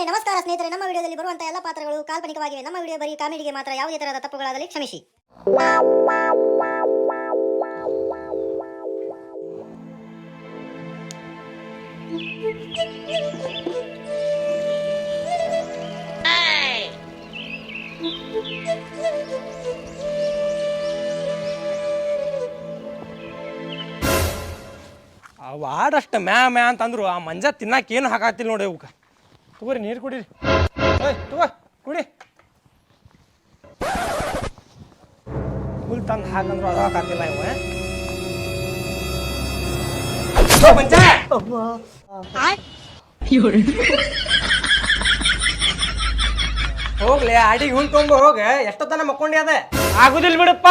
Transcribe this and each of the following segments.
ವೀಕ್ಷಣೆ ನಮಸ್ಕಾರ ಸ್ನೇಹಿತರೆ. ನಮ್ಮ ವಿಡಿಯೋದಲ್ಲಿ ಬರುವಂತಹ ಎಲ್ಲ ಪಾತ್ರಗಳು ಕಾಲ್ಪನಿಕವಾಗಿವೆ. ನಮ್ಮ ವಿಡಿಯೋ ಬರೀ ಕಾಮಿಡಿಗೆ ಮಾತ್ರ ಯಾವುದೇ ತರಹದ ತಪ್ಪುಗಳಾದಲ್ಲಿ ಕ್ಷಮಿಸಿ. ಆ ವಾಡಷ್ಟ ಮ್ಯಾ ಮ್ಯಾ ಅಂತಂದ್ರು ಆ ಮಂಜ ತಿನ್ನಕ್ಕೆ ಏನು ಹಾಕಾತಿಲ್ಲ ನೋಡಿ ಅವಕ್ಕೆ ತಗೋರಿ, ನೀರು ಕುಡೀರಿ. ಏಯ್, ತಗೋ, ಕುಡಿ. ಹುಲ್ ತಂದು ಹಾಕಂದ್ರೆ ಅದು ಹಾಕಾತಿಲ್ಲ ಇವ ಹೋಗ್ಲಿ ಅಡಿಗೆ ಹುಲ್ ತೊಂಬ, ಹೋಗ ಎಷ್ಟೊತ್ತನ ಮಕ್ಕೊಂಡಿ ಅದ? ಆಗುದಿಲ್ಲ ಬಿಡಪ್ಪ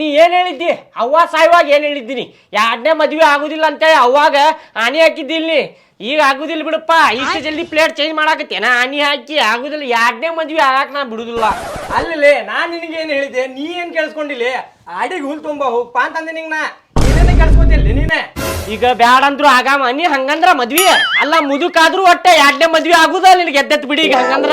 ನೀ ಏನ್ ಹೇಳಿದ್ದಿ? ಅವ್ವ ಸಾಯುವಾಗ ಏನ್ ಹೇಳಿದ್ದೀನಿ? ಎರಡನೇ ಮದ್ವೆ ಆಗುದಿಲ್ಲ ಅಂತೇಳಿ ಅವಾಗ ಆನಿ ಹಾಕಿದ್ದಿಲ್ಲಿ ಈಗ ಆಗುದಿಲ್ಲ ಬಿಡಪ್ಪ ಇಷ್ಟು ಜಲ್ದಿ ಪ್ಲೇಟ್ ಚೇಂಜ್ ಮಾಡಾಕತ್ತೇನ ಹನಿ ಹಾಕಿ ಆಗುದಿಲ್ಲ ಎರಡನೇ ಮದ್ವಿ ಆಗಾಕ ನಾ ಬಿಡುದಿಲ್ಲ. ಅಲ್ಲಲೇ ನಾನ್ ನಿನಗೆ ಏನ್ ಹೇಳಿದೆ ನೀ ಏನ್ ಕೇಳಿಸ್ಕೊಂಡಿಲ್ಲ ಅಡಿಗೆ ಹುಲ್ ತುಂಬ ಹೋಗ್ಪಾ ಅಂತಂದೆ ನಿಂಗ್ ನಾ. ಏನೇನ ಕೇಳಿಸ್ಕೊತಿಲ್ಲ ನೀನೆ? ಈಗ ಬ್ಯಾಡ ಅಂದ್ರು ಆಗಾಮ ನೀ ಹಂಗಂದ್ರ ಮದ್ವಿ. ಅಲ್ಲ ಮುದುಕಾದ್ರೂ ಒಟ್ಟೆ ಎರಡನೇ ಮದ್ವಿ ಆಗುದ ನಿನಗೆ ಎದ್ದೆತ್ ಬಿಡಿ ಈಗ ಹಂಗಂದ್ರ?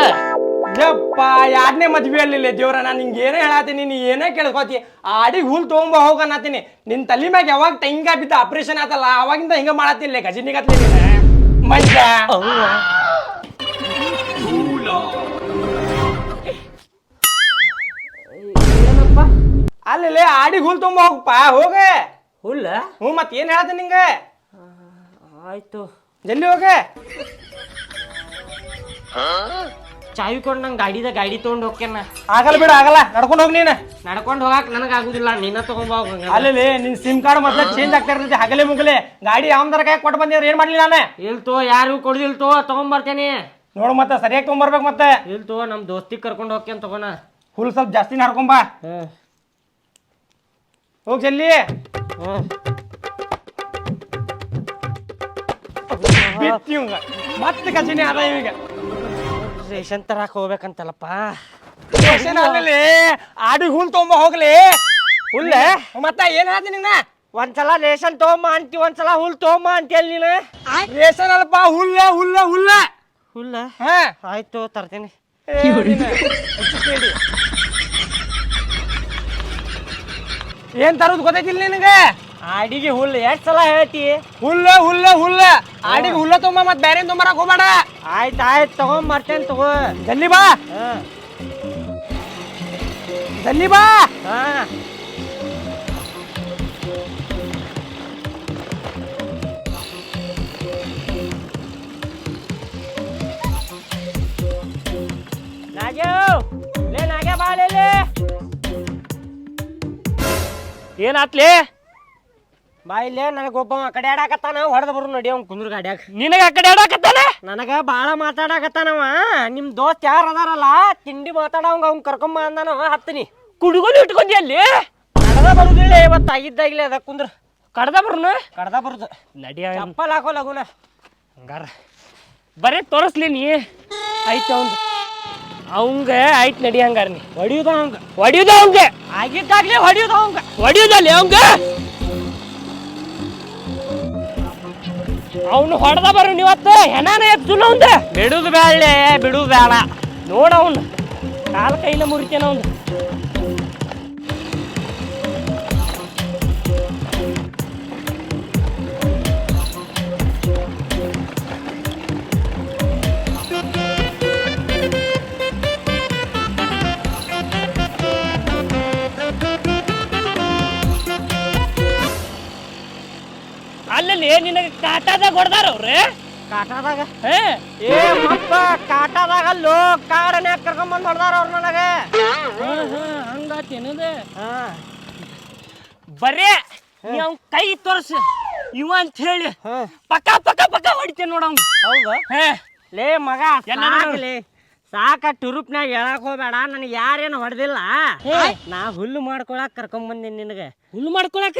ಯಪ್ಪ ಎರಡನೇ ಮದ್ವೆ ಅಲ್ಲಿಲ್ಲ ದೇವ್ರ ನಾನು ನಿಂಗೆ ಏನೇ ಹೇಳತ್ತೀನಿ ನೀ ಏನೇ ಕೇಳ್ಕೊತಿ ಆ ಅಡಿಗೆ ಹುಲ್ ತೊಗೊಂಬ ಹೋಗನ್ನತ್ತೀನಿ ನಿನ್ ತಲೆ ಮ್ಯಾಗ ಯಾವಾಗ ಟೈಂಗ ಬಿದ್ದ ಆಪರೇಷನ್ ಆತಲ್ಲ ಅವಾಗಿಂದ ಹಿಂಗ ಮಾಡತ್ತಿಲ್ಲ ಗಜನಿಗತ್ಲೆ ನೀನು. ಮಂಜ ಏನಪ್ಪ ಅಲ್ಲೇ ಆಡಿಗೆ ಹುಲ್ ತುಂಬ ಹೋಗಪ್ಪ ಹೋಗ. ಹುಲ್ಲ? ಹ್ಞೂ ಮತ್ತೆ ಏನು ಹೇಳ್ದೆ ನಿಂಗೆ? ಆಯ್ತು. ಜಲ್ದಿ ಹೋಗೆ. ಚಾವಿ ಕೊಂಡು ನಂಗೆ ಗಾಡಿದ ಗಾಡಿ ತೊಗೊಂಡು ಹೋಗ್ಕೇನ. ಆಗಲ್ಲ ಬಿಡು ಆಗಲ್ಲ. ನಡ್ಕೊಂಡು ಹೋಗಿ ನೀನು. ನಡ್ಕೊಂಡು ಹೋಗಾಕ ನನಗೆ ಆಗುದಿಲ್ಲ ನಿನ್ನ ತಗೊಂಬ ಅಲ್ಲಿ ನಿನ್ ಸಿಮ್ ಕಾರ್ಡ್ ಮತ್ತೆ ಚೇಂಜ್ ಆಗ್ತಾ ಇರ್ತೈತಿ ಹಗಲೇ ಮುಗಲೆ. ಗಾಡಿ ಯಾವ್ದಾರ ಕೈ ಕೊಟ್ಟು ಬಂದಿದ್ರೆ ಏನ್ ಮಾಡ್ಲಿ ನಾನು? ಇಲ್ತೋ ಯಾರು ಕೊಡುದಿಲ್ತೋ ತಗೊಂಬರ್ತೇನೆ ನೋಡು ಮತ್ತೆ ಸರಿಯಾಗಿ ತೊಗೊಂಬರ್ಬೇಕು ಮತ್ತೆ. ಇಲ್ತೋ ನಮ್ ದೋಸ್ತಿಗೆ ಕರ್ಕೊಂಡು ಹೋಗ್ಕೇನ್ ತಗೋಣ. ಹುಲ್ ಸ್ವಲ್ಪ ಜಾಸ್ತಿ ನಡ್ಕೊಂಬ ಹೋಗಿ ಜಲ್ಲಿ. ಮತ್ತೆ ಕಸಿನಿ ಅದ ಈಗ ರೇಷನ್ ತರಕ್ ಹೋಗ್ಬೇಕಂತಲ್ಲಪ್ಪ. ರೇಷನ್ ಅಲ್ಲಿ ಆಡಿ ಹುಲ್ ತೊಗೊಂಬ ಹೋಗ್ಲಿ. ಹುಲ್ಲ? ಮತ್ತ ಏನ್ ಹೇಳ್ತೀನಿ ನಿನ್ನ? ಒಂದ್ಸಲ ರೇಷನ್ ತೊಗೊಂಬ ಅಂತಿ ಒಂದ್ಸಲ ಹುಲ್ ತೊಗೊಂಬ ಅಂತೇಳಿ ನೀನು? ರೇಷನ್ ಅಲ್ಲಪ್ಪ ಹುಲ್ಲ ಹುಲ್ಲ ಹುಲ್ಲ. ಹುಲ್ಲ? ಹಾ. ಆಯ್ತು ತರ್ತೀನಿ. ಏನ್ ತರೋದು ಗೊತ್ತೈತಿಲ್ಲ ನಿನಗೆ? ಆಡಿಗೆ ಹುಲ್ ಎಷ್ಟ್ ಸಲ ಹೇಳ್ತಿ ಹುಲ್ಲ ಹುಲ್ಲ ಹುಲ್ಲ ಆಡಿಗೆ ಹುಲ್ಲ ತುಂಬ ಮತ್ ಬೇರೆ ತೊಂಬರಕ್ ಹೋಗ್ಬೇಡ ಆಯ್ತು ಆಯ್ತು ತಗೊಂಬರ್ತೇನೆ ತಗೋ ಜಲ್ದಿ ಬಾ ಹಾ ಜಲ್ದಿ ಬಾ ಹಾ ನಾಗ್ಯಾವ್ ಲೇ ನಾಗ್ಯ ಬಾಳೆ ಏನಾತ್ಲಿ ಬಾ ಇಲ್ಲೇ ನನಗೆ ಒಬ್ಬ ಕಡೆ ಆಡಾಕತ್ತಾನ ಹೊಡೆದ ಬರು ನಡಿ ಅವ್ನು ಕುಂದ್ರ ಗಾಡ್ಯಾಗ ನಿನಗ ಆ ಕಡೆ ಆಡಾಕತ್ತಾನ ನನಗ ಬಾಳ ಮಾತಾಡಾಕತ್ತಾನವ. ನಿಮ್ ದೋಸ್ತ್ ಯಾರ ಅದಾರಲ್ಲ ತಿಂಡಿ ಮಾತಾಡವಂಗ ಅವ್ನ ಕರ್ಕೊಂಬ ಅಂದಾನ ಹತ್ತನಿ. ಕುಡುಗೋಲು ಇಟ್ಕೊಂಡಿ ಅಲ್ಲಿ? ಕಡದ ಬರುದಿಲ್ಲ ಇವತ್ತು ಆಗಿದ್ದಾಗಲೇ ಅದ ಕುಂದ್ರ. ಕಡದ ಬರುನು? ಕಡ್ದ ಬರುದು. ನಡಿ ಚಪ್ಪಲ್ ಹಾಕೋ ಲಗುನ. ಹಂಗಾರ. ಬರೀ ತೋರಿಸ್ಲಿ ನೀ. ಆಯ್ತು ಅವಂಗ ಅವಂಗ ಆಯ್ತು ನಡಿ ಹಂಗಾರ ನೀ. ಹೊಡಿಯುದ ಅವಂಗ ಹೊಡಿಯುದ ಅವಂಗ ಆಗಿದ್ದಾಗ್ಲೇ ಹೊಡಿಯುದ ಅವಂಗ ಹೊಡಿಯುದಲ್ಲಿ ಅವಂಗ ಅವನು ಹೊಡೆದ ಬರು ನೀವತ್ತು. ಹೆನಾನ ಎತ್ತುಲ್ಲ ಅವಂದ. ಬಿಡುದು ಬೇಡ ಬಿಡುದು ಬೇಡ ನೋಡ ಅವನು. ಕಾಲ ಕೈಲ ಮುರಿತೇನ ಅವನು. ನಿನಗೆ ಕಾಟಾದಾಗ ಹೊಡೆದಾರ ಅವ್ರೆ? ಕಾಟಾದಾಗ? ಏ ಮಪ್ಪ ಕಾಟಾದಾಗ ಲೋ ಕಾಡನ್ಯಾಗ ಕರ್ಕೊಂಬಂದ್ ಹೊಡೆದಾರ ಅವ್ರು ನನಗೆ. ಹಂಗಾತೇನದ ಬರೇ ನೀ ಅವ್ನ್ ಕೈ ತೋರ್ಸು. ಇವ ಅಂತ ಹೇಳಿ ಪಕ್ಕ ಪಕ್ಕ ಪಕ್ಕ ಹೊಡಿತೇನೆ ನೋಡ ಅವ್ನು. ಹೌದಾ? ಲೇ ಮಗ ಸಾಕ್ಲಿ. ಸಾಕ ಟುರುಪ್ನಾಗ ಹೇಳಕ್ ಹೋಗ್ಬೇಡ ನನಗೆ ಯಾರೇನು ಹೊಡೆದಿಲ್ಲ. ನಾ ಹುಲ್ಲು ಮಾಡ್ಕೊಳಕ್ ಕರ್ಕೊಂಡ್ ಬಂದೀನಿ ನಿನಗೆ. ಹುಲ್ಲು ಮಾಡ್ಕೊಳಕ್?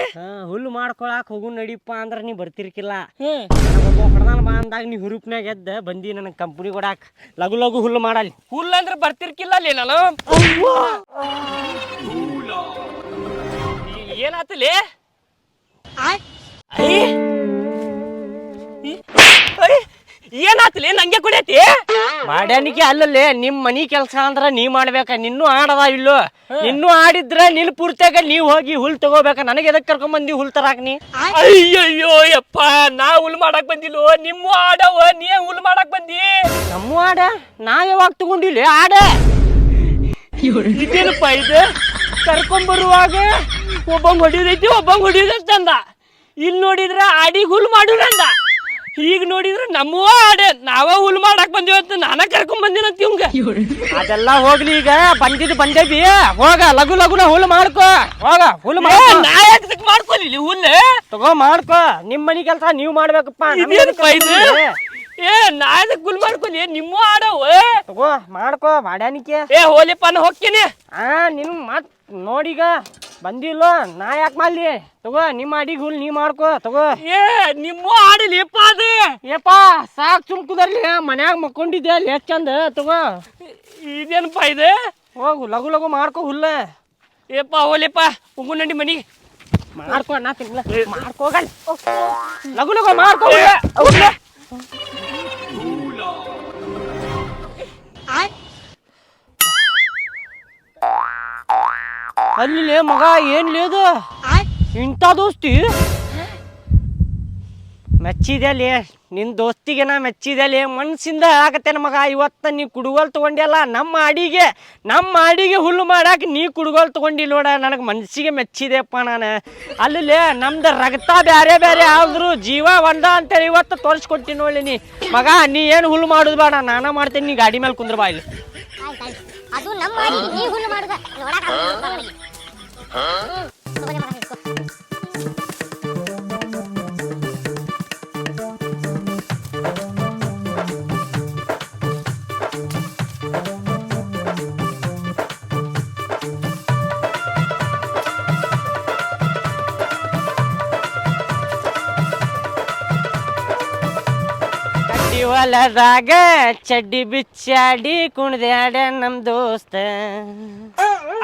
ಹುಲ್ಲು ಮಾಡ್ಕೊಳಕ್ ಹೋಗು ನಡಿಪ್ಪ ಅಂದ್ರ ನೀ ಬರ್ತಿರ್ಕಿಲ್ಲ. ಹೊಡೆದಾನ ಬಾ ಅಂದಾಗ ನೀ ಹುರುಪ್ನಾಗ ಎದ್ದ ಬಂದಿ ನನಗೆ ಕಂಪ್ನಿ ಕೊಡಾಕ್. ಲಘು ಲಘು ಹುಲ್ಲು ಮಾಡಲಿ. ಹುಲ್ಲು ಅಂದ್ರೆ ಬರ್ತಿರ್ಕಿಲ್ಲ ಅಲ್ಲಿ ನಾನು ಏನಾತಲಿ? ಏನಾತ್ಲಿ ನಂಗೆ ಕುಡಿಯತಿ ಮಾಡ್ಯಾನಿಕೆ ಅಲ್ಲಲ್ಲಿ ನಿಮ್ ಮನಿ ಕೆಲ್ಸ ಅಂದ್ರ ನೀ ಮಾಡ್ಬೇಕ ನಿನ್ನೂ ಆಡದ ಇಲ್ಲೋ. ನಿನ್ನೂ ಆಡಿದ್ರ ನಿನ್ ಪೂರ್ತಿಯಾಗ ನೀವ್ ಹೋಗಿ ಹುಲ್ ತಗೋಬೇಕ ನನಗೆ ಎದಕ್ ಕರ್ಕೊಂಡ್ ಬಂದಿ ಹುಲ್ ತರಾಕ್ ನೀ? ಅಯ್ಯಯ್ಯೋ ಯಪ್ಪ ನಾ ಹುಲ್ ಮಾಡಕ್ ಬಂದಿಲ್ಲೋ ನಿಮ್ಮ ಆಡವ ನೀ ಹುಲ್ ಮಾಡಕ್ ಬಂದಿ? ನಮ್ಮ ಆಡ ನಾ ಯಾವಾಗ ತಗೊಂಡಿಲ್ಲ ಆಡ. ಇದೇನಪ್ಪ ಇದು? ಕರ್ಕೊಂಡ್ ಬರುವಾಗ ಒಬ್ಬಂಗ್ ಹೊಡಿಯೋದೈತಿ ಒಬ್ಬಂಗ್ ಹೊಡಿಯೋದೈತಿ ಅಂದ ಇಲ್ಲಿ ನೋಡಿದ್ರ ಆಡಿ ಹುಲ್ ಮಾಡುನಂದ ಈಗ ನೋಡಿದ್ರೆ ನಮ್ಮವ ಆಡೆ. ನಾವ ಹುಲ್ ಮಾಡಕ್ ಬಂದಿವತ್ತ ನಾನ ಕರ್ಕೊಂಡ್ ಬಂದಿನ ಇವಂಗ ಅದೆಲ್ಲ ಹೋಗ್ಲಿ ಈಗ. ಬಂದಿದ್ ಬಂದೇವಿ ಹೋಗ ಲಘು ಲಘುನ ಹುಲ್ ಮಾಡ್ಕೋ. ಹೋಗ ಹುಲ್ ನಾ ಯಾಕೆ ಮಾಡ್ಕೊಲಿ ಹುಲ್ ತಗೋ ಮಾಡ್ಕೋ. ನಿಮ್ ಮನಿ ಕೆಲ್ಸ ನೀವ್ ಮಾಡ್ಬೇಕಪ್ಪ? ಏ ನಾ ಅದಕ್ಕೆ ಹುಲ್ ಮಾಡ್ಕೊಲಿ? ನಿಮ್ಮ ಆಡವ ತಗೋ ಮಾಡ್ಕೋ ಮಾಡ್ಯಾನಿಕೆ. ಏ ಹೋಲಿಪ್ಪ ನಾ ಹೋಗ್ತೀನಿ. ಆ ನಿನ್ ಮತ್ ನೋಡೀಗ. ಬಂದಿಲ್ಲ ನಾ ಯಾಕೆ ಮಾಡ್ಲಿ? ತಗೋ ನಿಮ್ಮ ಅಡಿಗೆ ಹುಲ್ ನೀ ಮಾಡ್ಕೋ ತಗೋ. ಏ ನಿಮ್ಮ ಆಡಲಿಪ್ಪ ಅದು? ಏಪಾ ಸಾಕ್ ಚುಮ್ಕುದರ್ಲಿ ಮನ್ಯಾಗ ಮಕ್ಕೊಂಡಿದ್ದೆ ಅಲ್ಲಿ ಎಷ್ಟು ಚಂದ ತಗೋ. ಇದೇನಪ್ಪ ಇದು? ಹೋಗು ಲಘು ಲಘು ಮಾಡ್ಕೋ ಹುಲ್ಲ. ಏಪ್ಪ ಹೋಲಿಪ್ಪ ಉಗುನಂಡಿ ಮನಿ ಮನಿಗೆ. ಮಾಡ್ಕೋ ನಾ ತಿನ್ಲ. ಮಾಡ್ಕೋಗಲ್ ಲಘು ಲಘು ಮಾಡ್ಕೋ ಹುಲ್ಲ. ಹುಲ್ಲ. ಅಲ್ಲಿ ಮಗ ಏನ್ ಲೇದು ಇಂಥ ದೋಸ್ತಿ? ಮೆಚ್ಚಿದೆಲಿ ನಿನ್ನ ದೋಸ್ತಿಗೆ ನಾ ಮೆಚ್ಚಿದೆಲಿ ಮನ್ಸಿಂದ ಆಗತ್ತೇನ ಮಗ ಇವತ್ತ ನೀ ಕುಡುಗೋಲ್ ತಗೊಂಡಿಯಲ್ಲ ನಮ್ಮ ಅಡಿಗೆ ನಮ್ಮ ಅಡಿಗೆ ಹುಲ್ಲು ಮಾಡಾಕ ನೀ ಕುಡುಗೋಲ್ ತಗೊಂಡಿಲ್ಲ ನೋಡ ನನಗೆ ಮನಸ್ಸಿಗೆ ಮೆಚ್ಚಿದೆಪ್ಪ ನಾನು. ಅಲ್ಲಿ ನಮ್ದು ರಕ್ತ ಬ್ಯಾರೆ ಬ್ಯಾರೆ ಆದ್ರು ಜೀವ ಒಂದ ಅಂತೇಳಿ ಇವತ್ತು ತೋರಿಸ್ಕೊಡ್ತೀನಿ ನೋಡಿ ನೀ. ಮಗ ನೀ ಏನು ಹುಲ್ಲು ಮಾಡುದು ಬೇಡ ನಾನ ಮಾಡ್ತೀನಿ ನೀ ಗಾಡಿ ಮೇಲೆ ಕುಂದ್ರ ಬಾ ಇಲ್ಲಿ. ಅದು ನಮ್ಮ ಮಾಡಿ ನೀ ಹುಲ್ಲು ಮಾಡುದ. ನೋಡಕ್ ಹೊಲದಾಗ ಚಡ್ಡಿ ಬಿಚ್ಚಾಡಿ ಕುಣ್ದ್ಯಾಡ ನಮ್ ದೋಸ್ತ.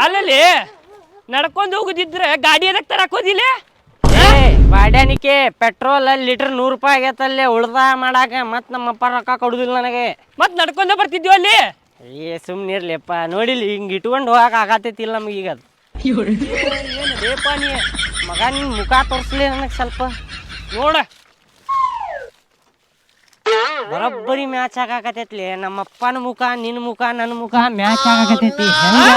ಅಲ್ಲಲ್ಲಿ ನಡ್ಕೊಂಡು ಹೋಗುದಿದ್ರೆ ಗಾಡಿ ಎದಕ್ ತರಕ್ ಹೋದಿಲ್ಲ ಏ ಬಾಡ್ಯಾನಿಕೆ ಪೆಟ್ರೋಲ್ ಲೀಟರ್ ನೂರು ರೂಪಾಯಿ ಆಗೈತಲ್ಲೇ ಉಳ್ದ ಮಾಡಾಕ ಮತ್ ನಮ್ಮಪ್ಪ ರೊಕ್ಕ ಕೊಡುದಿಲ್ಲ ನನಗೆ. ಮತ್ ನಡ್ಕೊಂಡ ಬರ್ತಿದ್ವಿ ಅಲ್ಲಿ? ಏ ಸುಮ್ನಿರ್ಲಿಪ್ಪ ನೋಡಿಲ್ಲ ಹಿಂಗ್ ಇಟ್ಕೊಂಡು ಹೋಗಕ್ ಆಗತ್ತೈತಿಲ್ಲ ನಮ್ಗೆ ಈಗ ಅದು. ಏನು ಬೇಪ ನೀ ಮಗ ನಿನ್ ಮುಖ ತೋರಿಸ್ಲಿ ನನಗೆ ಸ್ವಲ್ಪ. ನೋಡ ಬರೋಬ್ಬರಿ ಮ್ಯಾಚ್ ಆಗಾಕತೈತ್ಲಿ ನಮ್ಮಪ್ಪನ ಮುಖ ನಿನ್ನ ಮುಖ ನನ್ನ ಮುಖ ಮ್ಯಾಚ್ ಆಗಾಕತೈತಿ ಹೆಂಗ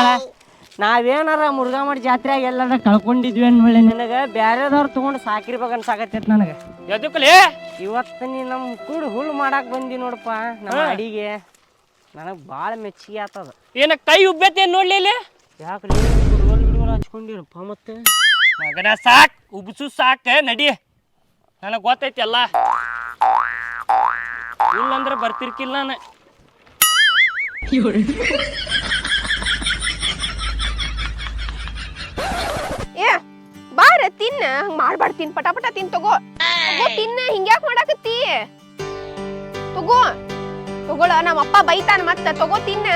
ನಾವೇನಾರ ಮುರುಘಾ ಮಾಡಿ ಜಾತ್ರೆಯಾಗ ಎಲ್ಲಾರ ಕಳ್ಕೊಂಡಿದ್ವಿ ಅನ್ಬೇಳೆ ನಿನಗೆ ಬೇರೆದವ್ರು ತಗೊಂಡು ಸಾಕಿರ್ಬೇಕು ಅನ್ಸಾಕತ್ತೈತಿ ನನಗೆ. ಎದಕ್ಕಲೆ ಇವತ್ತು ನೀ ನಮ್ಮ ಕೂಡ ಹುಳ್ ಮಾಡಾಕ್ ಬಂದಿ ನೋಡಪ್ಪ ನಮ್ಮ ಅಡಿಗೆ. ನನಗೆ ಭಾಳ ಮೆಚ್ಚಿಗೆ ಆತದ. ಏನ ಕೈ ಉಬ್ಬೈತೆ ನೋಡ್ಲಿ ಇಲ್ಲಿ? ಯಾಕೆ ಹುಡುಗರು ಹಚ್ಕೊಂಡಿರಪ್ಪ ಮತ್ತೆ? ಮಗನ ಸಾಕ್ ಉಬ್ಸು ಸಾಕ ನಡಿ. ನನಗೆ ಗೊತ್ತೈತಿ ಎಲ್ಲ ಇಲ್ಲಂದ್ರ ಬರ್ತಿರ್ಕಿಲ್ಲ ನಾನು. ಏ, ಬಾರ, ತಿನ್ನ. ಹಂಗ ಮಾಡ್ಬಾರ್ದು ತಿನ್, ಪಟ ಪಟ ತಿನ್, ತಗೋ. ತಗೋ, ತಿನ್ನ ಹಿಂಗ್ಯಾಕ್ ಮಾಡಾಕತ್ತಿ? ತಗೋ. ತಗೋಳ, ನಮ್ಮ ಅಪ್ಪ ಬೈತಾನ ಮತ್ತ, ತಗೋ, ತಿನ್ನ.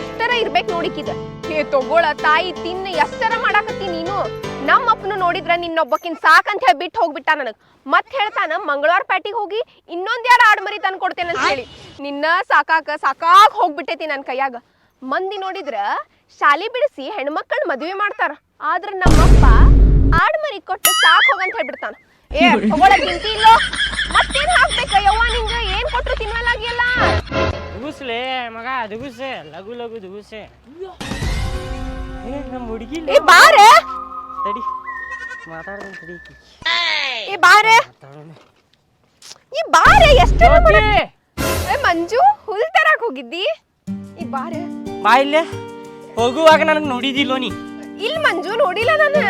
ಎಷ್ಟರ ಇರ್ಬೇಕು ನೋಡಿಕಿದ ಏ, ತಗೋಳ, ತಾಯಿ, ತಿನ್ನ, ಎಷ್ಟರ ಮಾಡಾಕತ್ತಿ ನೀನು? ನಮ್ಮ ಅಪ್ಪನು ನೋಡಿದ್ರ ನಿನ್ನೊಬ್ಬಕಿನ್ ಸಾಕಂತ ಹೇಳಿ ಬಿಟ್ಟು ಹೋಗ್ಬಿಟ್ಟ ನನಗ್. ಮತ್ ಹೇಳ್ತಾನ ಮಂಗಳವಾರ ಪ್ಯಾಟಿಗೆ ಹೋಗಿ ಇನ್ನೊಂದ್ ಯಾರ ಆಡ್ಮರಿ ತಂದು ಕೊಡ್ತೇನೆ ಅಂತ ಹೇಳಿ. ನಿನ್ನ ಸಾಕಾಕ ಸಾಕಾಗ್ ಹೋಗ್ಬಿಟ್ಟೈತಿ ನನ್ ಕೈಯಾಗ. ಮಂದಿ ನೋಡಿದ್ರ ಶಾಲಿ ಬಿಡಿಸಿ ಹೆಣ್ಮಕ್ಳ ಮದ್ವೆ ಮಾಡ್ತಾರ. ಆದ್ರ ನಮ್ಮಪ್ಪ ಆಡ್ಮರಿ ಕೊಟ್ಟು ಸಾಕ್ ಹೋಗಂತ ಹೇಳ್ಬಿಡ್ತಾನ. ಏ ತಿಂತಿ ಇಲ್ಲೋ? ಮತ್ತೇನ್ ಹಾಕ್ಬೇಕ ಯವ್ವ ನಿಂಗ? ಏನ್ ಕೊಟ್ರು ದುಗುಸ್ಲೆ ಮಗ ದುಗುಸೆ ಲಘು ಲಘು ದುಗುಸೆ. ಏ ನಮ್ಮ ಹುಡುಗಿ ಏ ಬಾರ! ತಡಿ. ಮಾತಾಡ್ತೀನಿ ತಡಿ. ಏ ಬಾರ. ಈ ಬಾರೆ ಎಷ್ಟು ಏ ಮಂಜು ಹುಲ್ ತರಾಕ್ ಹೋಗಿದ್ದಿ? ಈ ಬಾರೆ. ಬಾ ಇಲ್ಲೇ. ಹೋಗುವಾಗ ನನಗೆ ನೋಡಿದಿಲ್ಲೋ ನೀ? ಇಲ್ಲ ಮಂಜು ನೋಡಿಲ್ಲ ನಾನು.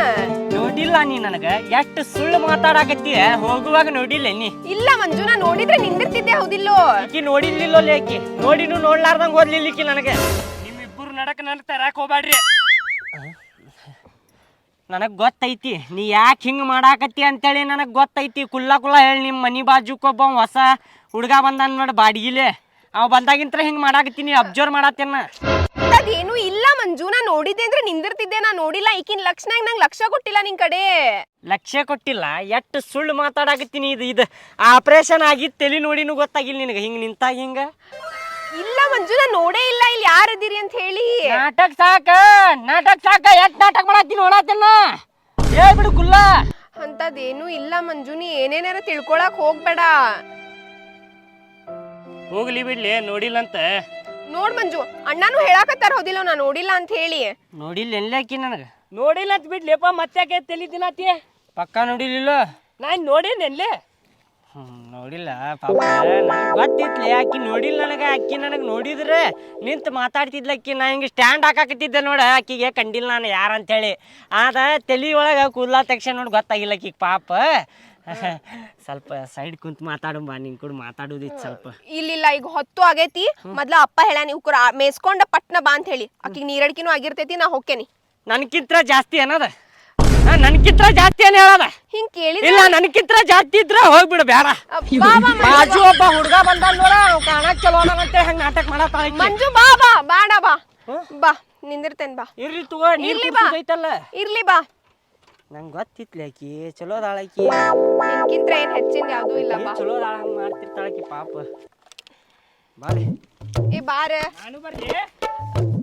ನೋಡಿಲ್ಲ ನೀ ನನಗ. ಎಷ್ಟು ಸುಳ್ಳು ಮಾತಾಡಕತ್ತೀಯ ಹೋಗುವಾಗ ನೋಡಿಲ್ಲ ನೀ? ಇಲ್ಲ ಮಂಜು ನಾ ನೋಡಿದ್ರೆ ನಿಂದಿರ್ತಿದ್ದೆ ಹೌದಿಲ್ಲೋ? ಈಕಿ ನೋಡಿರ್ಲಿಲ್ಲೋ ಲೇಕಿ ನೋಡಿನು ನೋಡ್ಲಾರ್ದಂಗ ಓದ್ಲಿಲ್ಲಿಕ್ಕಿ ನನಗೆ. ನಿಮ್ಮಿಬ್ಬರು ನಡಕ ನನಗೆ ತರಾಕ್ ಹೋಗ್ಬ್ಯಾಡ್ರಿ. ನನಗ್ ಗೊತ್ತೈತಿ. ನೀ ಯಾಕೆ ಹಿಂಗೆ ಮಾಡಾಕತ್ತಿ ಅಂತೇಳಿ ನನಗೆ ಗೊತ್ತೈತಿ. ಕುಲ್ಲ ಕುಲ್ಲ ಹೇಳಿ ನಿಮ್ಮ ಮನೆ ಬಾಜುಕೊಬ್ಬ ಹೊಸ ಹುಡುಗ ಬಂದಾನ ನೋಡಿ ಬಾಡಿಗಿಲೆ. ಅವ ಬಂದಾಗಿಂತ್ರ ಹಿಂಗೆ ಮಾಡಾಕತ್ತೀನಿ ಅಬ್ಸರ್ವ್ ಮಾಡತ್ತೇನ ಅದೇನು ಇಲ್ಲ ಮಂಜು ನಾ ನೋಡಿದ್ದೆ ಅಂದ್ರೆ ನಿಂದಿರ್ತಿದ್ದೆ ನಾ ನೋಡಿಲ್ಲ. ಈಕಿನ ಲಕ್ಷಣ ನಂಗೆ ಲಕ್ಷ ಕೊಟ್ಟಿಲ್ಲ ನಿನ್ ಕಡೆ. ಲಕ್ಷ್ಯ ಕೊಟ್ಟಿಲ್ಲ ಎಷ್ಟು ಸುಳ್ಳು ಮಾತಾಡಕತ್ತೀನಿ ಇದು. ಇದು ಆಪರೇಷನ್ ಆಗಿ ತಲೆ ನೋಡಿನೂ ಗೊತ್ತಾಗಿಲ್ಲ ನಿನಗೆ. ಹಿಂಗೆ ನಿಂತಾಗ ಹಿಂಗ? ಇಲ್ಲ ಮಂಜು ನಾ ನೋಡೇ ಇಲ್ಲ ಇಲ್ಲಿ ಯಾರದಿರಿ ಅಂತ ಹೇಳಿ. ನಾಟಕ ಸಾಕ ನಾಟಕ ಸಾಕ ಎಷ್ಟು ನಾಟಕ ಮಾಡತ್ತೀನಿ ನೋಡತ್ತಿನ ಹೇಳ್ಬಿಡು ಗುಲ್ಲ. ಅಂತದೇನು ಇಲ್ಲ ಮಂಜುನಿ ಏನೇನಾರ ತಿಳ್ಕೊಳಕ್ ಹೋಗ್ಬೇಡ. ಹೋಗ್ಲಿ ಬಿಡ್ಲಿ ನೋಡಿಲ್ಲ ಅಂತ ನೋಡ್ ಮಂಜು ಅಣ್ಣನೂ ಹೇಳಾಕತ್ತಾರ ಹೋದಿಲ್ಲ ನಾ ನೋಡಿಲ್ಲ ಅಂತ ಹೇಳಿ. ನೋಡಿಲ್ಲ ಎಲ್ಲಾಕಿ ನನಗೆ. ನೋಡಿಲ್ಲ ಅಂತ ಬಿಡ್ಲಿಪ್ಪ ಮತ್ತೆ ತಲಿ ಪಕ್ಕಾ ಪಕ್ಕ ನೋಡಿಲಿಲ್ಲ. ನಾನು ನೋಡೇನೆಲ್ಲೇ ಹ್ಮ್, ನೋಡಿಲ್ಲ ಪಾಪ. ಗೊತ್ತಿತ್ಲಿ ಆಕಿ ನೋಡಿಲ್ಲ ನನಗೆ ಅಕ್ಕಿ ನನಗೆ ನೋಡಿದ್ರೆ ನಿಂತು ಮಾತಾಡ್ತಿದ್ಲ ಅಕ್ಕಿ ನಾ ಹಿಂಗೆ ಸ್ಟ್ಯಾಂಡ್ ಹಾಕಾಕತ್ತಿದ್ದೆ ನೋಡ ಆಕಿಗೆ ಕಂಡಿಲ್ಲ ನಾನು ಯಾರು ಅಂತೇಳಿ ಆದ ತಲೆ ಒಳಗೆ ಕೂದಲ ತಕ್ಷಣ ನೋಡಿ ಗೊತ್ತಾಗಿಲ್ಲ ಆಕಿಗೆ ಪಾಪ. ಸ್ವಲ್ಪ ಸೈಡ್ ಕುಂತು ಬಾ ನಿನ್ ಕೂಡ ಮಾತಾಡೋದಿತ್ತು ಸ್ವಲ್ಪ. ಇಲ್ಲಿಲ್ಲ ಈಗ ಹೊತ್ತು ಆಗೈತಿ. ಮೊದ್ಲ ಅಪ್ಪ ಹೇಳ ನೀವು ಕೂಡ ಮೇಸ್ಕೊಂಡ ಪಟ್ನ ಬಾ ಅಂತ ಹೇಳಿ. ಆಕಿಗೆ ನೀರಡ್ಕಿನೂ ಆಗಿರ್ತೈತಿ ನಾ ಹೋಕ್ಕೇನಿ. ನನ್ಕಿಂತ ಜಾಸ್ತಿ ಏನದ? ನನ್ಕಿಂತ ಜಾಸ್ತಿ ಏನ್ ಹೇಳದ? ಹಿಂಗ್ ಕೇಳಿದ್ರೆ? ಇಲ್ಲ ನನ್ಕಿತ್ರ ಜಾಸ್ತಿ ಇದ್ರ ಹೋಗ್ಬಿಡು ಬೇಡ. ಬಾ ಬಾ ಮಂಜು. ಬಾಜು ಒಬ್ಬ ಹುಡುಗ ಬಂದ ನೋಡ ಅವ್ ಕಾಣಕ್ ಚಲೋ ಅಂತ ಹಂಗ ನಾಟಕ ಮಾಡತ್ತಾಳ ಮಂಜು ಬಾ ಬಾ ಬಾಡ ಬಾ. ಬಾ ನಿಂದಿರ್ತೇನ್ ಬಾ. ಇರ್ಲಿ ತಗೋ ಇರ್ಲಿ ಬಾ. ಐತಲ್ಲ? ಇರ್ಲಿ ಬಾ. ನಂಗೆ ಗೊತ್ತಿತ್ಲಿ ಆಕಿ ಚಲೋ ದಾಳಕಿ ಆಕಿ. ನಿನ್ಕಿಂತ ಏನ್ ಹೆಚ್ಚಿನ ಯಾವ್ದು ಇಲ್ಲ ಬಾ. ಚಲೋ ದಾಳ ಹಂಗ ಮಾಡ್ತಿರ್ತಾಳ ಆಕಿ ಪಾಪ. ಬಾಲಿ ಏ ಬಾರ ನಾನು ಬರ್ಲಿ.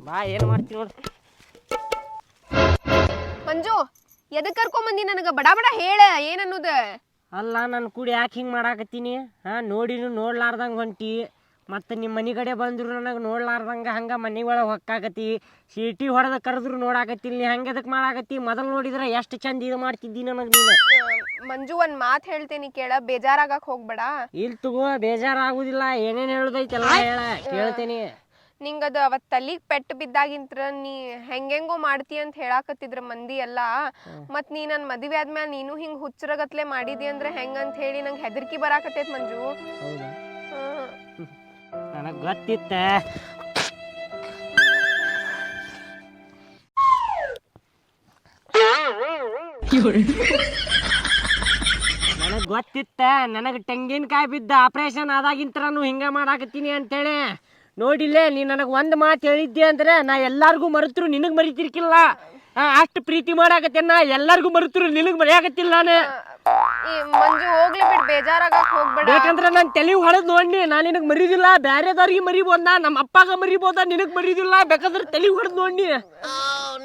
ಬಾ ಏನ್ ಮಾಡ್ತಿ ನೋಡ್. ಮಂಜು ಎದಕ್ ಕರ್ಕೊಂಬಂದಿ ನನಗೆ? ಬಡ ಬಡ ಹೇಳ ಏನನ್ನೋದು? ಅಲ್ಲ ನನ್ನ ಕೂಡ ಯಾಕೆ ಹಿಂಗೆ ಮಾಡಾಕತ್ತೀನಿ? ಹಾಂ ನೋಡಿನು ನೋಡ್ಲಾರ್ದಂಗೆ ಹೊಂಟಿ. ಮತ್ತು ನಿಮ್ಮ ಮನೆ ಕಡೆ ಬಂದ್ರು ನನಗೆ ನೋಡ್ಲಾರ್ದಂಗೆ ಹಂಗೆ ಮನೆ ಒಳಗೆ ಹೊಕ್ಕಾಕತಿ ಸೀಟಿ ಹೊಡೆದ ಕರೆದ್ರು ನೋಡಾಕತ್ತಿಲ್ಲ ನೀ ಹಂಗೆ ಎದಕ್ಕೆ ಮಾಡಾಕತ್ತಿ? ಮೊದಲು ನೋಡಿದ್ರೆ ಎಷ್ಟು ಚಂದ ಇದು ಮಾಡ್ತಿದ್ದಿ ನನಗೆ ನೀನು? ಮಂಜು ಒಂದು ಮಾತ್ ಹೇಳ್ತೇನಿ ಕೇಳ. ಬೇಜಾರಾಗಕ್ಕೆ ಹೋಗ್ಬೇಡ. ಇಲ್ಲಿ ತಗೋ ಬೇಜಾರಾಗುದಿಲ್ಲ. ಏನೇನು ಹೇಳುದೈತೆಲ್ಲ ಹೇಳ ಕೇಳ್ತೇನಿ. ನಿಂಗದ ಅವತ್ ತಲಿಗ್ ಪೆಟ್ಟು ಬಿದ್ದಾಗಿಂತ್ರ ನೀ ಹೆಂಗೆಂಗೋ ಮಾಡ್ತಿ ಅಂತ ಹೇಳಾಕತ್ತಿದ್ರ ಮಂದಿ ಎಲ್ಲಾ. ಮತ್ ನೀ ನನ್ ಮದುವೆ ಆದ್ಮೇಲೆ ನೀನು ಹಿಂಗ್ ಹುಚ್ಚರಗತ್ಲೆ ಮಾಡಿದಿ ಅಂದ್ರೆ ಹೆಂಗ್ ಅಂತ ಹೇಳಿ ನಂಗೆ ಹೆದರ್ಕಿ ಬರಾಕತ್ತೈತ್ ಮಂಜು. ಹೌದಾ? ಹ್ಮ್. ನನಗೆ ಗೊತ್ತಿತ್ತ. ನನಗೆ ಗೊತ್ತಿತ್ತ. ನನಗೆ ತೆಂಗಿನಕಾಯಿ ಬಿದ್ದ ಆಪರೇಷನ್ ಆದಾಗಿಂತ್ರನು ಹಿಂಗೆ ಮಾಡಾಕತ್ತೀನಿ ಅಂತೇಳಿ. ನೋಡಿಲ್ಲೇ ನೀ ನನಗೆ ಒಂದು ಮಾತು ಹೇಳಿದ್ದೆ ಅಂದ್ರೆ ನಾ ಎಲ್ಲಾರ್ಗೂ ಮರೆತರು ನಿನಗೆ ಮರಿತಿರ್ಕಿಲ್ಲ. ಅಷ್ಟು ಪ್ರೀತಿ ಮಾಡಾಕತ್ತೇನ ನಾ ಎಲ್ಲಾರ್ಗೂ ಮರೆತರು ನಿನಗೆ ಮರೆಯಾಕತ್ತಿಲ್ಲ ನಾನು. ಈ ಮಂಜು ಹೋಗ್ಲಿ ಬಿಡ್ ಬೇಜಾರಾಗಕ್ ಹೋಗ್ಬೇಡ. ಯಾಕಂದ್ರೆ ನಾನು ತಲೆ ಹೊಡೆದ್ ನೋಡಿ ನಾನು ನಿನಗೆ ಮರಿದಿಲ್ಲ ಬೇರೆದವ್ರಿಗೆ ಮರಿಬೋದ ನಮ್ಮ ಅಪ್ಪಾಗ ಮರಿಬೋದ ನಿನಗೆ ಮರಿದಿಲ್ಲ ಬೇಕಾದ್ರೆ ತಲೆ ಹೊಡೆದ್ ನೋಡಿ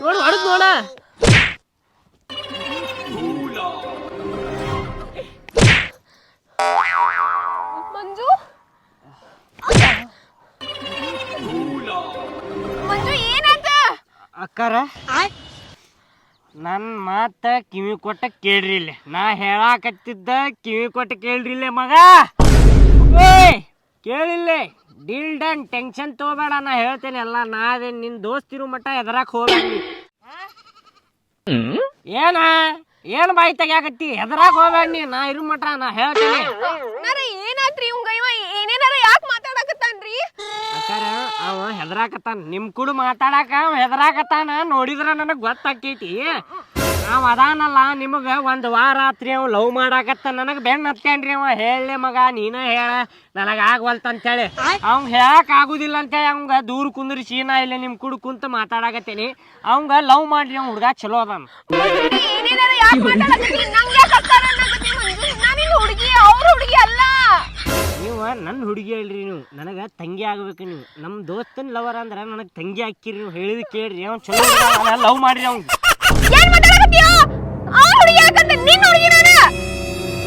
ನೋಡಿ ಹೊಡೆದ್ ನೋಡ. ನನ್ನ ಮಾತ ಕಿವಿ ಕೊಟ್ಟ ಕೇಳ್ರಿ ಇಲ್ಲಿ. ನಾ ಹೇಳಾಕತ್ತಿದ್ದ ಕಿವಿ ಕೊಟ್ಟ ಕೇಳ್ರಿ ಇಲ್ಲೇ ಮಗ. ಕೇಳಿಲ್ಲೇ ಡೀಲ್ ಡನ್ ಟೆನ್ಷನ್ ತಗೋಬೇಡ, ನಾ ಹೇಳ್ತೇನೆ ಎಲ್ಲ ಅದೇ ನಿನ್ ದೋಸ್ತಿರು ಮಟ್ಟ ಎದರಾಕ್ ಹೋಗ್ಬೇಡಿ ಏನ? ಏನ್ ಬಾಯಿ ತೆಗ್ಯಾಕತ್ತಿ? ಎದರಾಕ್ ಹೋಗ್ಬೇಡಿ ನೀ ನಾ ಇರು ಮಟ್ಟ ನಾ ಹೇಳ್ತೇನೆ. ಅಕ್ಕಾರ, ಅವ ಹೆದರಾಕತ್ತಾನ. ನಿಮ್ ಕೂಡ ಮಾತಾಡಕ ಅವ ಹೆದರಾಕತ್ತಾನ ನೋಡಿದ್ರ ನನಗ್ ಗೊತ್ತಾಕೈತಿ. ನಾವ್ ಅದಾನಲ್ಲ, ನಿಮಗ ಒಂದ್ ವಾರ ಆತ್ರಿ ಅವ್ ಲವ್ ಮಾಡಾಕತ್ತ. ನನಗ್ ಬೆನ್ ಹತ್ತೇನ್ರಿ ಅವ. ಹೇಳಿ ಮಗ, ನೀನ ಹೇಳ. ನನಗ ಆಗ್ವಲ್ತ ಅಂತೇಳಿ ಅವಂಗ ಹೇಳಕ್ ಆಗುದಿಲ್ಲ ಅಂತೇಳಿ ಅವಂಗ ದೂರ ಕುಂದ್ರಿ ನಾ ಇಲ್ಲ ನಿಮ್ ಕೂಡ ಕುಂತ ಮಾತಾಡಕತ್ತೇನಿ. ಅವಂಗ ಲವ್ ಮಾಡ್ರಿ, ಅವ್ ಹುಡ್ಗ ಚಲೋ ಅದಾನ ಮಂಜು, ಏನೇನಾರ ಯಾಕೆ ಮಾತಾಡಕತ್ತಿ ನಂಗೆ ಯಾಕೆ ಅಕ್ಕಾರ ಅನ್ನಕತ್ತಿ ಮಂಜು ನಾನಿನ್ ಹುಡುಗಿ ಅವ್ರ ಹುಡುಗಿ ಅಲ್ಲ. ನೀವು ನನ್ನ ಹುಡುಗಿ ಹೇಳ್ರಿ ನೀವು. ನನಗೆ ತಂಗಿ ಆಗ್ಬೇಕು ನೀವು. ನಮ್ಮ ದೋಸ್ತನ ಲವರ್ ಅಂದ್ರೆ ನನಗೆ ತಂಗಿ ಹಾಕಿರಿ ನೀವು ಹೇಳಿದ ಕೇಳ್ರಿ. ಅವ್ನು ಚಲೋ ಲವ್ ಮಾಡ್ರಿ ಅವ್ನು ಏನ್ ಮಾತಾಡಕತ್ತೀಯೋ? ಅವ್ರ ಹುಡುಗಿ ಯಾಕಂತ ನಿನ್ನ ಹುಡುಗಿ ನಾನು?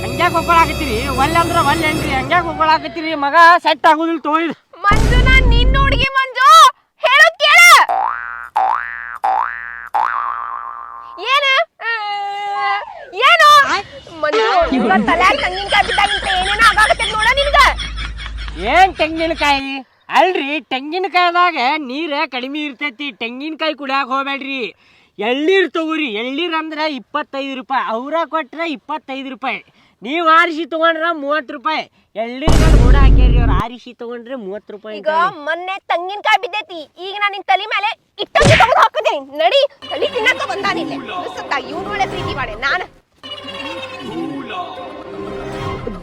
ಹಂಗ್ಯಾಕೆ ಒಬ್ಬಳಾಕತ್ತೀರಿ ಒಲ್ಲೆ ಅಂದ್ರೆ ಒಲ್ಲೆ ಏನ್ರಿ? ಹಂಗ್ಯಾಕೆ ಒಬ್ಬಳಾಗತ್ತೀರಿ? ಮಗ ಸೆಟ್ ಆಗುದಿಲ್ಲ ತೋಯ್ದು ಮಂಜು ಏನ್ ತೆಂಗಿನಕಾಯಿ? ಅಲ್ರಿ ತೆಂಗಿನಕಾಯಿದಾಗ ನೀರ ಕಡಿಮೆ ಇರ್ತೈತಿ. ತೆಂಗಿನಕಾಯಿ ಕುಡಿಯಾಕ ಹೋಗ್ಬೇಡ್ರಿ. ಎಳ್ಳೀರ್ ತಗೋರಿ. ಎಳ್ಳೀರ್ ಅಂದ್ರೆ ಇಪ್ಪತ್ತೈದು ರೂಪಾಯಿ. ಅವ್ರ ಕೊಟ್ರೆ ಇಪ್ಪತ್ತೈದು ರೂಪಾಯಿ. ನೀವು ಆರಿಸಿ ತಗೊಂಡ್ರ ಮೂವತ್ತು ರೂಪಾಯಿ. ಎಳ್ಳೀರ್ ಕೂಡ ಹಾಕ್ಯಾರಿ ಅವ್ರ. ಆರಿಸಿ ತಗೊಂಡ್ರೆ ಮೂವತ್ತು ರೂಪಾಯಿ ಈಗ ಮೊನ್ನೆ ತಂಗಿನಕಾಯಿ ಬಿದ್ದೈತಿ. ಈಗ ನಾನು ನಿನ್ ತಲೆ ಮೇಲೆ ಇಟ್ಟಂಗಿ ತಗೊಂಡು ಹಾಕತೇನಿ ನಡಿ ತಲಿ ತಿನ್ನಕ ಬಂದಾನಿಲ್ಲ. ಇವ್ನ ಒಳ್ಳೆ ಪ್ರೀತಿ ಮಾಡೆ. ನಾನು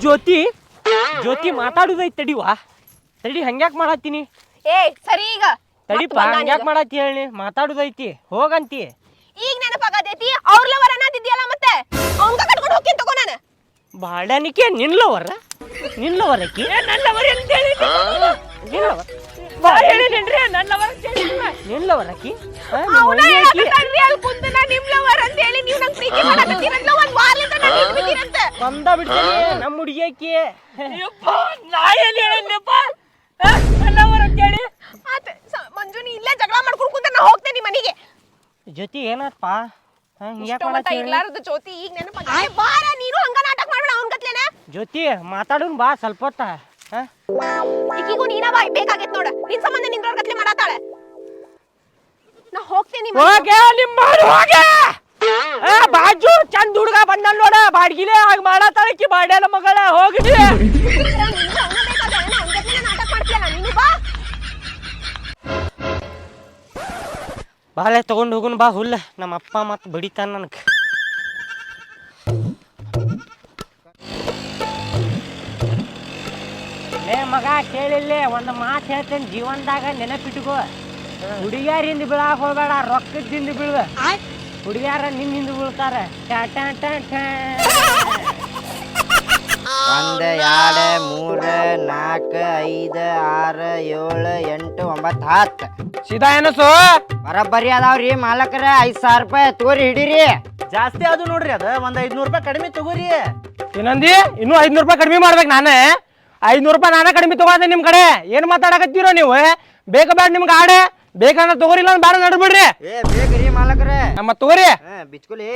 ಜ್ಯೋತಿ ಜ್ಯೋತಿ ಮಾತಾಡುದೈತ್ ತಡಿವಾ. ತಡಿ ಹಂಗ್ಯಾಕ್ ಮಾಡತ್ತೀನಿ? ಏ ಸರಿ ಈಗ. ತಡಿ ಬಂದಾನ ಹಂಗ್ಯಾಕ್. ಮಾಡತ್ತಿ ಹೇಳಿ ಮಾತಾಡುದೈತಿ. ಹೋಗಂತಿ. ಈಗ ನೆನಪಾಗತೈತಿ ಅವ್ರ ಲವರ್ ಅನ್ನತಿದ್ಯಲ್ಲ ಮತ್ತೆ? ಅವಂಗ ಕಟ್ಕೊಂಡು ಹೋಗ್ತೀನಿ ತಗೋ ನಾನು. ಬಾಡನಿಕೆ ಅಕ್ಕಿ ನನ್ನ ಲವರ್ ಅಂತ ಹೇಳಿ ನಿನ್ಲವರ್ ಬಾ. ಹೇಳಿನೇನ್ರಿ ನನ್ನವರ ಅಂತ ಹೇಳಿಲ್ಲ ನಿನ್ಲವರಕ್ಕಿ ಅವನ ಹೇಳಕತ್ತಾನ್ರಿ ಅಲ್ಲಿ ಕುಂತ ನಾ ನಿಮ್ ಲವರ್ ಅಂತ ಹೇಳಿ ನೀವು ನಂಗೆ ಪ್ರೀತಿ ಮಾಡಕತ್ತೀರಂತ ಒಂದ್ ವಾರದಿಂದ ನಾನು ಬಿದ್ದೀರಂತ ಬಂದ ಬಿಡ್ತೀನಿ ನಮ್ಮ ಹುಡುಗಿಯಕ್ಕಿ ಯಪ್ಪ ನಾ ಎಲ್ಲಿ ಹೇಳಿದ್ನಪ್ಪ ನನ್ನವರ ಅಂತ ಹೇಳಿ ಆತ ಸ- ಮಂಜು ನೀ ಇಲ್ಲೇ ಜಗಳ ಮಾಡ್ಕೊಂಡು ಕುಂತ ನಾ ಹೋಗ್ತೇನೆ ಮನೆಗೆ. ಜೊತೆ ಏನಪ್ಪ ಮಾಡತ್ತಿ? ಜ್ಯೋತಿ ಈಗ ನೆನಪಾಗ ಬಾರ ನೀನು ಹಂಗ ನಾಟಕ ಮಾಡ್ಬೇಡ ಅವ್ನ ಗತ್ಲೇನ ಜ್ಯೋತಿ ಮಾತಾಡೋನ್ ಬಾ ಸ್ವಲ್ಪ ಹೊತ್ತ. ಹಾ? ಈಗಿಗೂ ನೀನ ಬಾಯ್ ಬೇಕಾಗೈತ್ ನೋಡ. ನಿನ್ ಸಂಬಂಧ ನಿಂದ್ರವ್ರ ಗತ್ಲೆ ಮಾಡಾತಾಳೆ. ನಾ ಹೋಗ್ತೇನಿ ಮನೆಗೆ. ಹೋಗೆ ನಿಮ್ಮ ಹೋಗೆ ಆ ಬಾಜು ಚಂದ ಹುಡುಗ ಬಂದ ನೋಡ. ಬಾಡ್ಗಿಲೆ ಆಗ ಮಾಡತಾಳಕಿ ಬಾಡ್ಯಾಲ ಮಗಳ. ಹೋಗಿಡಿ ನಿಂಗೆ ಅವ್ನ ಬೇಕಾದ್ರೆ ಅವ್ನ ಗತ್ಲೆ ನಾಟಕ ಮಾಡ್ತೀಯಲ್ಲ ನೀನು ಬಾ. ಬಾಳೆ ತಗೊಂಡ್ ಹೋಗುನ್ ಬಾ ಹುಲ್ಲ. ನಮ್ಮ ಅಪ್ಪ ಮತ್ತೆ ಬಡಿತಾನ ನನಗ್. ಮಗ ಕೇಳಿಲ್ಲೇ ಒಂದು ಮಾತು ಹೇಳ್ತೇನೆ ಜೀವನದಾಗ ನೆನಪಿಟ್ಕೋ. ಹುಡುಗಿಯಾರಿಂದ ಬೀಳಾಕ ಹೋಗ್ಬೇಡ ರೊಕ್ಕದಿಂದ ಬೀಳ ಹುಡುಗಿಯಾರ ಬೀಳ್ತಾರ. ಟ್ಯಾ ಟ್ಯಾ ಟ್ಯಾ. ಒಂದ್ ಎರಡ್ ಮೂರು ನಾಲ್ಕು ಐದು ಆರು ಏಳು ಎಂಟು ಒಂಬತ್ತು ಹತ್ತು. ಸೀದಾ ಏನಸು ಬರಬ್ಬರಿ ಅದಾವ್ರಿ ಮಾಲಕರ ಐದ್ ಸಾವಿರ ರೂಪಾಯಿ ತೋರಿ ಹಿಡೀರಿ. ಜಾಸ್ತಿ ಅದು ನೋಡ್ರಿ ಅದ ಒಂದ್ ಐದ್ನೂರ್ ರೂಪಾಯಿ ಕಡಿಮೆ ತಗೋರಿ. ಏನಂದಿ? ಇನ್ನೂ ಐದ್ನೂರು ರೂಪಾಯಿ ಕಡಿಮೆ ಮಾಡ್ಬೇಕು ನಾನೇ. ಐದ್ನೂರು ರೂಪಾಯಿ ನಾನೇ ಕಡಿಮೆ ತಗೋದೆ ನಿಮ್ಮ ಕಡೆ. ಏನು ಮಾತಾಡಕತ್ತೀರೋ ನೀವು ಬೇಕ ಬೇಡ ನಿಮ್ಗೆ ಆಡೆ. ಬೇಕಂದ್ರೆ ತಗೋರಿಲ್ಲ ಅಂದ್ರೆ ಬೇಡ ನಡ್ಬಿಡ್ರಿ. ಏ ಬೇಕ್ರಿ ಮಾಲಕರ. ನಮ್ಮ ತಗೋರಿ. ಹಾ ಬಿಚ್ಕೊಲಿ.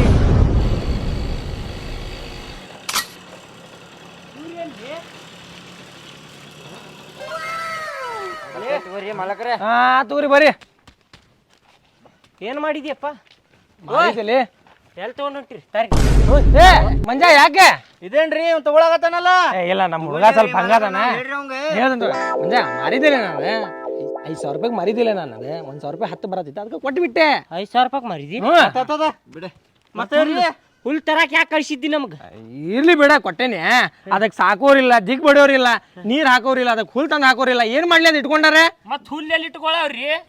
ತಗೋರಿ ಮಾಲಕರ. ಹಾ ತಗೋರಿ ಬರ್ರಿ ಏನ್ ಮಾಡಿದ್ಯಪ್ಪ? ಮಾಡಿದ್ದಲ್ಲಿ ಎಲ್ಲಿ ತಗೊಂಡ್ ಹೊಂಟಿರಿ? ತರಿ ಏ ಮಂಜ ಯಾಕೆ? ಇದೇನ್ರಿ ಇವ್ ತಗೊಳಕತ್ತಾನಲ್ಲ? ಏ ಇಲ್ಲ ನಮ್ಮ ಹುಡುಗ ಸ್ವಲ್ಪ ಹಂಗದಾನ. ಹೇಳ್ರಿ ಅವಂಗ. ಹೇಳ್ದಂತ. ಮಂಜ ಮಾರಿದಿಲ್ಲ ನಾನು ಐದು ಸಾವಿರ ರೂಪಾಯಿಗೆ ಮಾರಿದಿಲ್ಲ ನಾನು ಅದು ಒಂದು ಸಾವಿರ ರೂಪಾಯಿ ಹತ್ತು ಬರತ್ತಿತ್ತು. ಅದಕ್ಕೆ ಕೊಟ್ಟು ಬಿಟ್ಟೆ ಐದ್ ಸಾವಿರ ರೂಪಾಯಿ ಮಾರಿದಿ? ಹ್ಞೂ ಬಿಡ. ಮತ್ತೆ ಹುಲ್ ತರಕ್ ಯಾಕೆ ಕಳ್ಸಿದ್ದಿ ನಮ್ಗ? ಇರ್ಲಿ ಬೇಡ ಕೊಟ್ಟೇನೆ. ಅದಕ್ಕೆ ಸಾಕೋರಿಲ್ಲ ದಿಗ್ ಬಡಿಯೋರಿಲ್ಲ ನೀರ್ ಹಾಕೋರಿಲ್ಲ ಅದಕ್ಕೆ ಹುಲ್ ತಂದು ಹಾಕೋರಿಲ್ಲ. ಏನ್ ಮಾಡ್ಲಿ ಅದ್ ಇಟ್ಕೊಂಡಾರೆ? ಮತ್ ಹುಲ್ ಎಲ್ಲಿ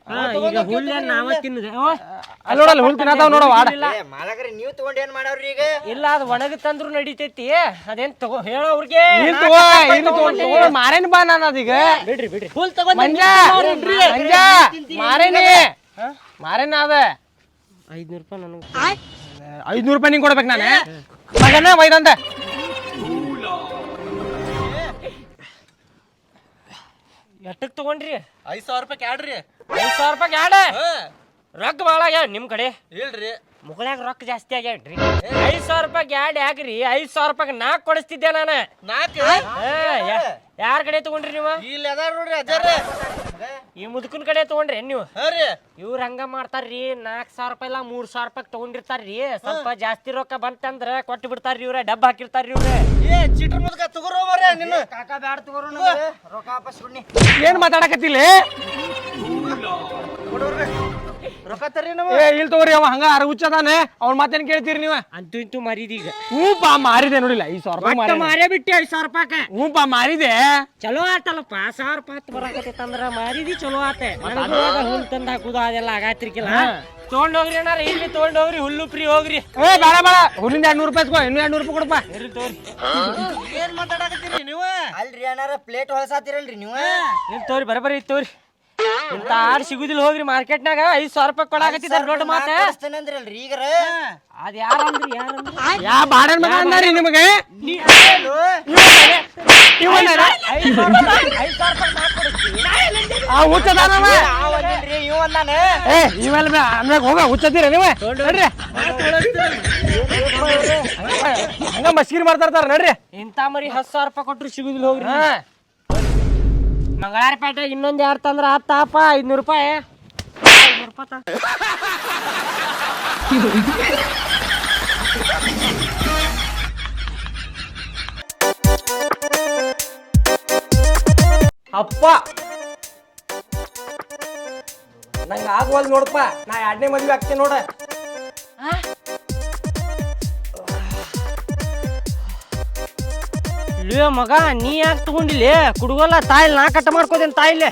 ಹಾ, ಈಗ ಹುಲ್ಲ ನಾವ ತಿನ್ನದ? ಅಲ್ಲಿ ನೋಡಲ್ಲ ಹುಲ್ ತಿನ್ನತಾವ ನೋಡ ವಾಡ. ನೀವು ಮಾಲಕರ ನೀವ್ ತಗೊಂಡ್ ಏನ್ ಮಾಡವ್ರಿ ಈಗ? ಇಲ್ಲ ಅದು ಒಣಗ ತಂದ್ರು ನಡಿತೈತಿ. ಅದೇನ್ ತಗೋ ಹೇಳೋ ಅವ್ರಿಗೆ? ನೀನ್ ತಗೋ ಇನ್ ತಗೋ ತಗೋ ಮಾರೇನ್ ಬಾ ನಾನು ಅದೀಗ. ಬಿಡ್ರಿ ಬಿಡ್ರಿ. ಹುಲ್ ತಗೊಂಡ್ ಮಾರೇನಿ. ಮಾರೇನ ಅದ ಐದ್ನೂರು ರೂಪಾಯಿ ನನಗೆ. ಐದ್ನೂರು ರೂಪಾಯಿ ನಿಂಗೆ ಕೊಡ್ಬೇಕು ನಾನು? ಮಗನ ಒಯ್ದಂದ ಎಟ್ಟಕ್ಕೆ ತಗೊಂಡ್ರಿ? ಐದ್ ಸಾವಿರ ರೂಪಾಯಿ ಕ್ಯಾಡ್ರಿ. ಐದು ಸಾವಿರ ರೂಪಾಯಿ ಯಾಡ ರೊಕ್ಕ ಭಾಳ ಆಗ್ಯಾವ ನಿಮ್ಮ ಕಡೆ? ಇಲ್ರಿ. ಮುಗಳಾಗ ರೊಕ್ಕ ಜಾಸ್ತಿ ಆಗ್ಯಾಡ್ರಿ ಐದು ಸಾವಿರ ರೂಪಾಯಿ ಗ್ಯಾಡ್ ಯಾಕ್ರಿ ಐದು ಸಾವಿರ ರೂಪಾಯಿ ನಾಲ್ಕು ಕೊಡಿಸ್ತಿದ್ದೆ ನಾನು. ನಾಲ್ಕು ಯಾರ ಕಡೆ ತಗೊಂಡ್ರಿ ನೀವು? ಇಲ್ಲಿ ಅದಾರ ನೋಡ್ರಿ ಅಜ್ಜಾರ. ಈ ಮುದುಕನ್ ಕಡೆ ತಗೊಂಡ್ರಿ ನೀವು? ಇವ್ರ ಹಂಗ ಮಾಡ್ತಾರ್ರಿ ನಾಲ್ಕು ಸಾವಿರ ರೂಪಾಯಿ ಇಲ್ಲ ಮೂರ್ ಸಾವಿರ ರೂಪಾಯಿ ತಗೊಂಡಿರ್ತಾರ್ರಿ. ಸ್ವಲ್ಪ ಜಾಸ್ತಿ ರೊಕ್ಕ ಬಂತಂದ್ರ ಕೊಟ್ಟು ಬಿಡ್ತಾರ್ರಿ ಇವ್ರ ಡಬ್ಬ ಹಾಕಿರ್ತಾರ್ರಿ ಇವ್ರ. ಏ ಚೀಟ್ರ್ ಮುದ್ಕ ತಗೋರೋ ಬರ್ರಿ ನಿನ್ನ ಕಾಕ ಬ್ಯಾಡ ತಗೋರು ರೊಕ್ಕ ವಾಪಸ್ ಕೊಡ್ನಿ. ಏನ್ ಮಾತಾಡಕತ್ತಿಲ್ಲ ಕೊಡೋರ್ರಿ ರೊಕ್ಕ ತರ್ರಿ ನಮ್ಮ. ಏ ಇಲ್ಲಿ ತಗೋರಿ ಅವ ಹಂಗ ಅರ ಹುಚ್ಚದಾನೆ. ಅವ್ನ ಮಾತೇನ್ ಕೇಳ್ತೀರಿ ನೀವ? ಅಂತೂ ಇಂತೂ ಮರಿದೀಗ ಹ್ಞೂಪ ಮಾರಿದೆ ನೋಡಿಲ್ಲ ಈ ಸಾವಿರ ರೂಪಾಯಿ ಮಾರಿದೆ. ಮಾರೇ ಬಿಟ್ಟಿ ಐದ್ ಸಾವಿರ ರೂಪಾಯಿ ಪಾ ಮಾರಿದೆ. ಚಲೋ ಆತಲ್ಲಪ್ಪ ಸಾವಿರ ರೂಪಾಯಿ ಹತ್ತು ಬರಾಕತ್ತೈತಂದ್ರ ಮಾರಿದಿ ಚಲೋ ಆತ. ಹುಲ್ ತಂದ್ ಹಾಕುದು ಅದೆಲ್ಲ ಆಗಾತಿರ್ಕಿಲ್ಲ. ತಗೊಂಡ್ ಹೋಗ್ರಿ ಏನಾರ ಇಲ್ಲಿ ತಗೊಂಡ್ ಹೋಗ್ರಿ ಹುಲ್ಲು ಫ್ರೀ ಹೋಗ್ರಿ. ಏ ಬಾಳ ಬೇಡ. ಹುಲ್ಲಿಂದ ಎರಡ್ನೂರು ರೂಪಾಯಿ ಇಸ್ಕೊ ಇನ್ನೂ ಎರಡ್ನೂರು ರೂಪಾಯಿ ಕೊಡಪ್ಪ. ಇರ್ಲಿ ತಗೋರಿ. ಏನ್ ಮಾತಾಡಕತ್ತೀರಿ ನೀವು? ಅಲ್ರಿ ಏನಾರ ಪ್ಲೇಟ್ ಹೊಳಸಾತಿರಲ್ರಿ ನೀವು? ಇಲ್ಲಿ ತೋರಿ ಬರಬರಿ ತೋರಿ ಇಂತ ಆಡ್ ಸಿಗುದಿಲ್ಲ ಹೋಗ್ರಿ ಮಾರ್ಕೆಟ್ನಾಗ. ಐದ್ ಸಾವಿರ ರೂಪಾಯಿ ಕೊಡಾಕತ್ತಿದಾರ ದೊಡ್ಡ ಮಾತ. ಅಂದ್ರಲ್ರಿ ಈಗರ? ಅದ್ ಯಾರಂದ್ರಿ ಯಾರಂದ್ರಿ? ಯಾ ಬಾಡನ್ ಮಗ ಅಂದಾರಿ ನಿಮಗೆ? ಆ ಏ ಅಂದಾಗ ಹೋಗ ಹುಚ್ಚತ್ತೀರ ನೀವು? ನಡ್ರಿ. ಹಂಗ ಮಸ್ಕಿರಿ ಮಾಡ್ತಾ ಇರ್ತಾರ ನಡ್ರಿ. ಇಂತ ಮರಿ ಹತ್ತು ಸಾವಿರ ರೂಪಾಯಿ ಕೊಟ್ರು ಸಿಗುದಿಲ್ಲ ಹೋಗ್ರಿ. ಹಾ. ಮಂಗಳಾರ ಪೇಟೆ ಇನ್ನೊಂದು ಯಾರು ತಂದ್ರ? ಹತ್ತಪ್ಪ ಐದ್ನೂರು ರೂಪಾಯಿ. ಐದ್ನೂರು ರೂಪಾಯಿ. ಅಪ್ಪ! ನಂಗೆ ಆಗುವಲ್ ನೋಡಪ್ಪ. ನಾ ಎರಡನೇ ಮದ್ವೆ ಆಗ್ತೀನಿ ನೋಡ. ಲೇ ಮಗ ನೀ ಯಾಕೆ ತಗೊಂಡಿಲ್ಲ? ಕುಡುಗಲ್ಲ ತಾಯಿಲ್ ನಾ ಕಟ್ ಮಾಡ್ಕೋದೇನ್ ತಾಯಿಲೆ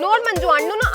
ನೋಡ್ ಮಂಜು ಅಣ್ಣನು